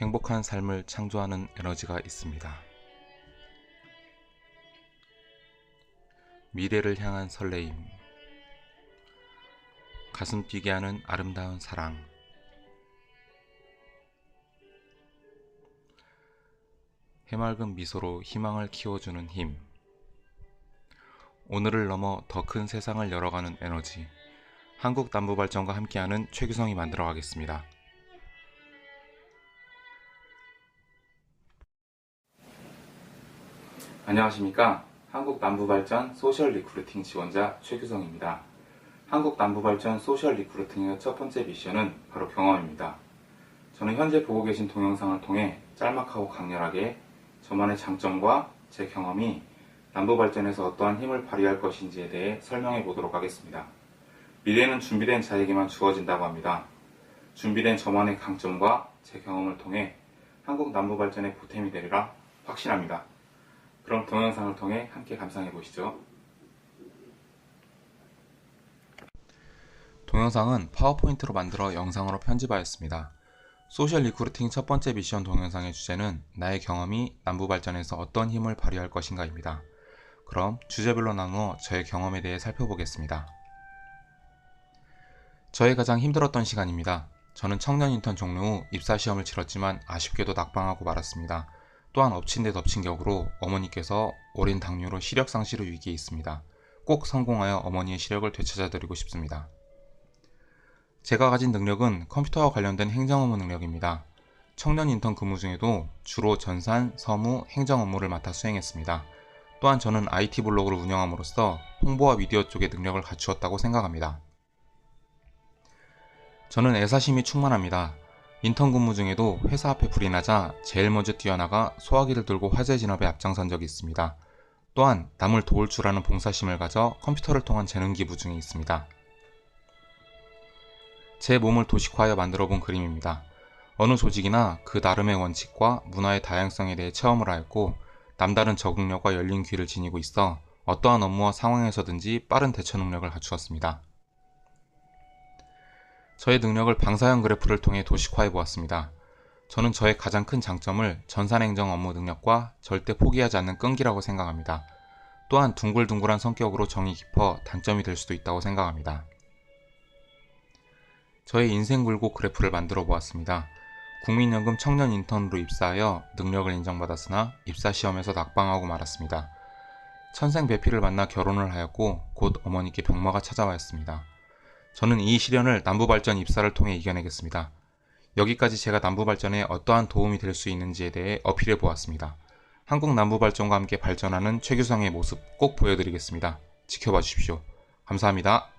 행복한 삶을 창조하는 에너지가 있습니다. 미래를 향한 설레임. 가슴 뛰게 하는 아름다운 사랑. 해맑은 미소로 희망을 키워주는 힘. 오늘을 넘어 더 큰 세상을 열어가는 에너지. 한국 남부발전과 함께하는 최규성이 만들어 가겠습니다. 안녕하십니까. 한국 남부발전 소셜 리크루팅 지원자 최규성입니다. 한국 남부발전 소셜 리크루팅의 첫 번째 미션은 바로 경험입니다. 저는 현재 보고 계신 동영상을 통해 짤막하고 강렬하게 저만의 장점과 제 경험이 남부발전에서 어떠한 힘을 발휘할 것인지에 대해 설명해 보도록 하겠습니다. 미래는 준비된 자에게만 주어진다고 합니다. 준비된 저만의 강점과 제 경험을 통해 한국 남부발전의 보탬이 되리라 확신합니다. 그럼 동영상을 통해 함께 감상해 보시죠. 동영상은 파워포인트로 만들어 영상으로 편집하였습니다. 소셜 리크루팅 첫 번째 미션 동영상의 주제는 나의 경험이 남부 발전에서 어떤 힘을 발휘할 것인가입니다. 그럼 주제별로 나누어 저의 경험에 대해 살펴보겠습니다. 저의 가장 힘들었던 시간입니다. 저는 청년 인턴 종료 후 입사 시험을 치렀지만 아쉽게도 낙방하고 말았습니다. 또한 엎친 데 덮친 격으로 어머니께서 오랜 당뇨로 시력 상실의 위기에 있습니다. 꼭 성공하여 어머니의 시력을 되찾아드리고 싶습니다. 제가 가진 능력은 컴퓨터와 관련된 행정 업무 능력입니다. 청년 인턴 근무 중에도 주로 전산, 서무, 행정 업무를 맡아 수행했습니다. 또한 저는 IT 블로그를 운영함으로써 홍보와 미디어 쪽의 능력을 갖추었다고 생각합니다. 저는 애사심이 충만합니다. 인턴 근무 중에도 회사 앞에 불이 나자 제일 먼저 뛰어나가 소화기를 들고 화재 진압에 앞장선 적이 있습니다. 또한 남을 도울 줄 아는 봉사심을 가져 컴퓨터를 통한 재능 기부 중에 있습니다. 제 몸을 도식화하여 만들어 본 그림입니다. 어느 조직이나 그 나름의 원칙과 문화의 다양성에 대해 체험을 하였고 남다른 적응력과 열린 귀를 지니고 있어 어떠한 업무와 상황에서든지 빠른 대처 능력을 갖추었습니다. 저의 능력을 방사형 그래프를 통해 도식화해 보았습니다. 저는 저의 가장 큰 장점을 전산행정 업무 능력과 절대 포기하지 않는 끈기라고 생각합니다. 또한 둥글둥글한 성격으로 정이 깊어 단점이 될 수도 있다고 생각합니다. 저의 인생 굴곡 그래프를 만들어 보았습니다. 국민연금 청년 인턴으로 입사하여 능력을 인정받았으나 입사 시험에서 낙방하고 말았습니다. 천생 배필을 만나 결혼을 하였고 곧 어머니께 병마가 찾아왔습니다. 저는 이 시련을 남부발전 입사를 통해 이겨내겠습니다. 여기까지 제가 남부발전에 어떠한 도움이 될 수 있는지에 대해 어필해 보았습니다. 한국 남부발전과 함께 발전하는 최규성의 모습 꼭 보여드리겠습니다. 지켜봐 주십시오. 감사합니다.